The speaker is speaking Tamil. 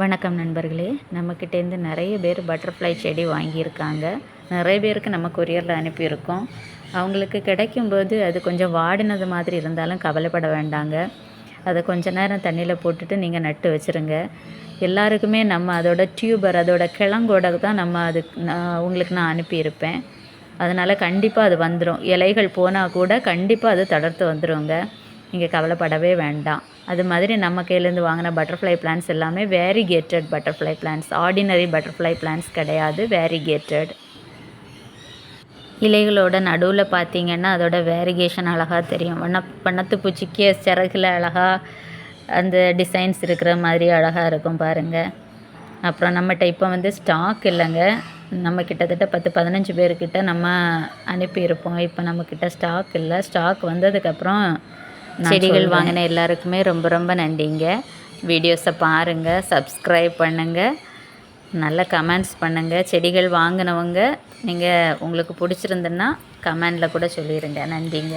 வணக்கம் நண்பர்களே. நம்மக்கிட்டேருந்து நிறைய பேர் பட்டர்ஃப்ளை செடி வாங்கியிருக்காங்க. நிறைய பேருக்கு நம்ம கொரியரில் அனுப்பியிருக்கோம். அவங்களுக்கு கிடைக்கும்போது அது கொஞ்சம் வாடினது மாதிரி இருந்தாலும் கவலைப்பட வேண்டாங்க. அதை கொஞ்ச நேரம் தண்ணியில் போட்டுட்டு நீங்கள் நட்டு வச்சுருங்க. எல்லாருக்குமே நம்ம அதோட டியூபர் அதோட கிழங்கோட தான் நம்ம அது நான் உங்களுக்கு நான் அனுப்பியிருப்பேன். அதனால் கண்டிப்பாக அது வந்துடும் இலைகள் போனால் கூட கண்டிப்பாக அது தளர்த்து வந்துடுங்க நீங்கள் கவலைப்படவே வேண்டாம். அது மாதிரி நம்ம கையிலேருந்து வாங்கின பட்டர்ஃப்ளை பிளான்ஸ் எல்லாமே variegated butterfly plants ordinary butterfly plants கிடையாது வேரிகேட்டட் இலைகளோட நடுவில் பார்த்தீங்கன்னா அதோட வேரிகேஷன் அழகாக தெரியும். வண்ண வண்ணத்து பூச்சிக்கு சிறகுல அழகாக அந்த டிசைன்ஸ் இருக்கிற மாதிரி அழகாக இருக்கும் பாருங்கள் அப்புறம் நம்மகிட்ட இப்போ வந்து ஸ்டாக் இல்லைங்க. நம்ம கிட்டத்தட்ட பத்து பதினஞ்சு பேர்கிட்ட நம்ம அனுப்பியிருப்போம். இப்போ நம்மக்கிட்ட ஸ்டாக் இல்லை. ஸ்டாக் வந்ததுக்கப்புறம் செடிகள் வாங்கின எல்லாருக்குமே ரொம்ப ரொம்ப நன்றிங்க. வீடியோஸை பாருங்கள் சப்ஸ்கிரைப் பண்ணுங்கள் நல்ல கமெண்ட்ஸ் பண்ணுங்கள் செடிகள் வாங்கினவங்க நீங்கள் உங்களுக்கு பிடிச்சிருந்துன்னா கமெண்டில் கூட சொல்லிடுங்க நன்றிங்க.